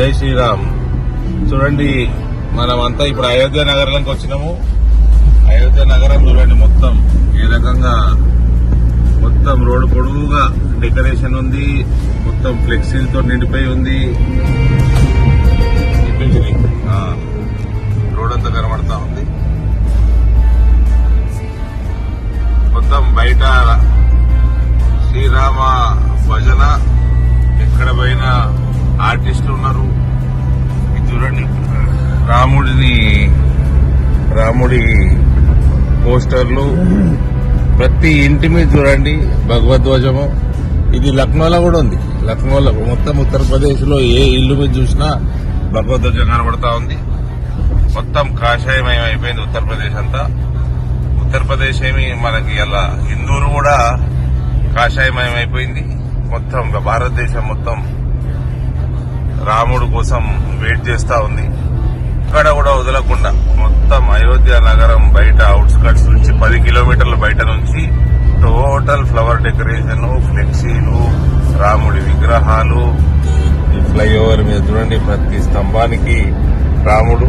జై శ్రీరామ్. చూడండి మనమంతా ఇప్పుడు అయోధ్య నగరంలోకి వచ్చినాము. అయోధ్య నగరం చూడండి మొత్తం ఏ రకంగా మొత్తం రోడ్డు పొడవుగా డెకరేషన్ ఉంది మొత్తం ఫ్లెక్సీలతో నిండిపోయి ఉంది. రోడ్ అంతా కనబడతా ఉంది. మొత్తం బయట శ్రీరామ భజన ఎక్కడ పోయినా ఆర్టిస్టులు ఉన్నారు. ఇది చూడండి. రాముడిని రాముడి పోస్టర్లు ప్రతి ఇంటి మీద చూడండి భగవద్ధ్వజము. ఇది లక్నోలో కూడా ఉంది. లక్నోలో మొత్తం ఉత్తరప్రదేశ్లో ఏ ఇల్లు మీద చూసినా భగవద్ధ్వజం కనబడతా ఉంది. మొత్తం కాషాయమయం అయిపోయింది ఉత్తరప్రదేశ్ అంతా. ఉత్తరప్రదేశ్ ఏమి మనకి అలా హిందూరు కూడా కాషాయమయం అయిపోయింది. మొత్తం భారతదేశం మొత్తం రాముడు కోసం వెయిట్ చేస్తా ఉంది. ఇక్కడ కూడా వదలకుండా మొత్తం అయోధ్య నగరం బయట అవుట్స్కట్స్ నుంచి పది కిలోమీటర్ల బయట నుంచి టోటల్ ఫ్లవర్ డెకరేషన్ ఫ్లెక్సీలు రాముడి విగ్రహాలు. ఈ ఫ్లైఓవర్ మీద చూడండి ప్రతి స్తంభానికి రాముడు